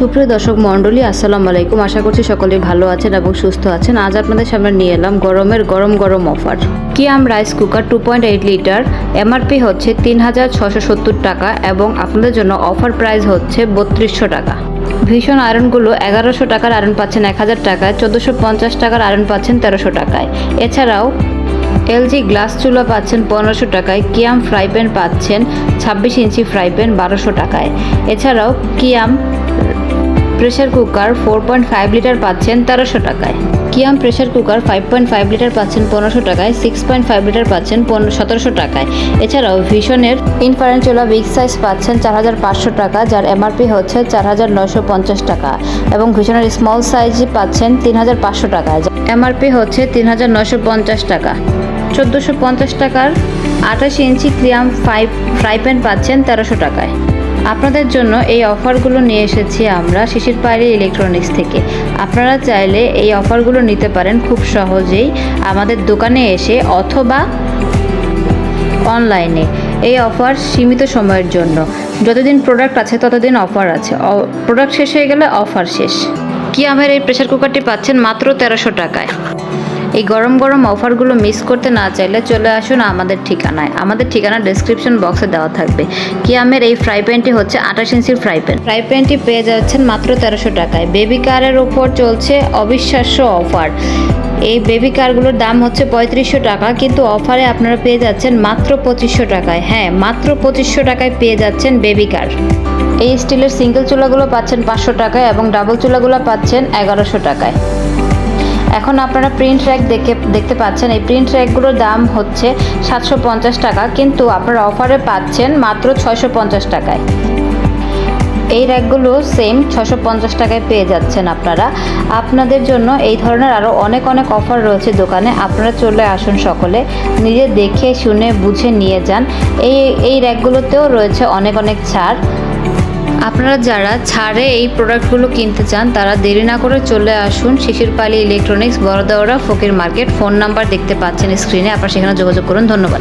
সুপ্রিয় দর্শক মণ্ডলী, আসসালামু আলাইকুম। আশা করছি সকলে ভালো আছেন এবং সুস্থ আছেন। আজ আপনাদের সামনে নিয়ে এলাম গরমের গরম গরম offer. Kiam rice cooker two point eight litre, MRP হচ্ছে তিন হাজার ছশো সত্তর টাকা এবং আপনাদের জন্য অফার প্রাইস হচ্ছে বত্রিশশো টাকা। ভীষণ আয়রনগুলো এগারোশো টাকার আয়রন পাচ্ছেন এক হাজার টাকায়, চোদ্দোশো পঞ্চাশ টাকার আয়রন পাচ্ছেন তেরোশো টাকায়। এছাড়াও এলজি গ্লাস চুলা পাচ্ছেন পনেরোশো টাকায়, কিয়াম ফ্রাই প্যান পাচ্ছেন ছাব্বিশ ইঞ্চি ফ্রাই প্যান বারোশো টাকায়। এছাড়াও Kiam pressure cooker four point five litre পাচ্ছেন তেরোশো টাকায়। Kiam pressure cooker five point five litre পাচ্ছেন পনেরোশো টাকায় সিক্স পয়েন্ট ফাইভ লিটার পাচ্ছেন সতেরোশো টাকায়। এছাড়াও ভিশনের ইনফারেন্ট চুলা বিগ সাইজ পাচ্ছেন চার হাজার পাঁচশো টাকা, যার এমআরপি হচ্ছে চার হাজার নশো পঞ্চাশ টাকা। এবং ভিশনের স্মল সাইজ পাচ্ছেন তিন হাজার পাঁচশো টাকা এমআরপি হচ্ছে তিন হাজার নশো পঞ্চাশ টাকা। চোদ্দোশো পঞ্চাশ টাকার আঠাশ inch Kiam five fry pan পাচ্ছেন তেরোশো টাকায়। আপনাদের জন্য এই অফারগুলো নিয়ে এসেছি আমরা শিশির পাড়ি ইলেকট্রনিক্স থেকে। আপনারা চাইলে এই অফারগুলো নিতে পারেন খুব সহজেই আমাদের দোকানে এসে অথবা অনলাইনে। এই অফার সীমিত সময়ের জন্য। যতদিন প্রোডাক্ট আছে, ততদিন অফার আছে। প্রোডাক্ট শেষ হয়ে গেলে অফার শেষ। কি আমার এই প্রেসার কুকারটি পাচ্ছেন মাত্র তেরোশো টাকায়? এই গরম গরম অফারগুলো মিস করতে না চাইলে চলে আসুন আমাদের ঠিকানায়। আমাদের ঠিকানা ডেসক্রিপশন বক্সে দেওয়া থাকবে। কিয়ামের এই ফ্রাই প্যানটি হচ্ছে আঠাশ ইঞ্চির ফ্রাই প্যান ফ্রাই প্যানটি পেয়ে যাচ্ছেন মাত্র তেরোশো টাকায়। বেবি কারের ওপর চলছে অবিশ্বাস্য অফার। এই বেবি কারগুলোর দাম হচ্ছে পঁয়ত্রিশশো টাকা, কিন্তু অফারে আপনারা পেয়ে যাচ্ছেন মাত্র পঁচিশশো টাকায়। হ্যাঁ মাত্র পঁচিশশো টাকায় পেয়ে যাচ্ছেন বেবি কার এই স্টিলের সিঙ্গেল চুলাগুলো পাচ্ছেন পাঁচশো টাকায় এবং ডাবল চুলাগুলো পাচ্ছেন এগারোশো টাকায়। এখন আপনারা প্রিন্ট র্যাক দেখে, দেখতে পাচ্ছেন। এই প্রিন্ট র্যাকগুলোর দাম হচ্ছে সাতশো পঞ্চাশ টাকা, কিন্তু আপনারা অফারে পাচ্ছেন মাত্র ছয়শো পঞ্চাশ টাকায়। এই র্যাকগুলো সেম ছশো পঞ্চাশ টাকায় পেয়ে যাচ্ছেন আপনারা। আপনাদের জন্য এই ধরনের আরও অনেক অনেক অফার রয়েছে দোকানে। আপনারা চলে আসুন সকলে, নিজে দেখে, শুনে, বুঝে নিয়ে যান। এই এই র্যাকগুলোতেও রয়েছে অনেক অনেক ছাড়। আপনারা যারা ছাড়ে এই প্রোডাক্টগুলো কিনতে চান, তারা দেরি না করে চলে আসুন শিশিরপালি electronics বড়দাওড়া Fakir market. Phone number দেখতে পাচ্ছেন স্ক্রিনে আপনারা সেখানে যোগাযোগ করুন। ধন্যবাদ।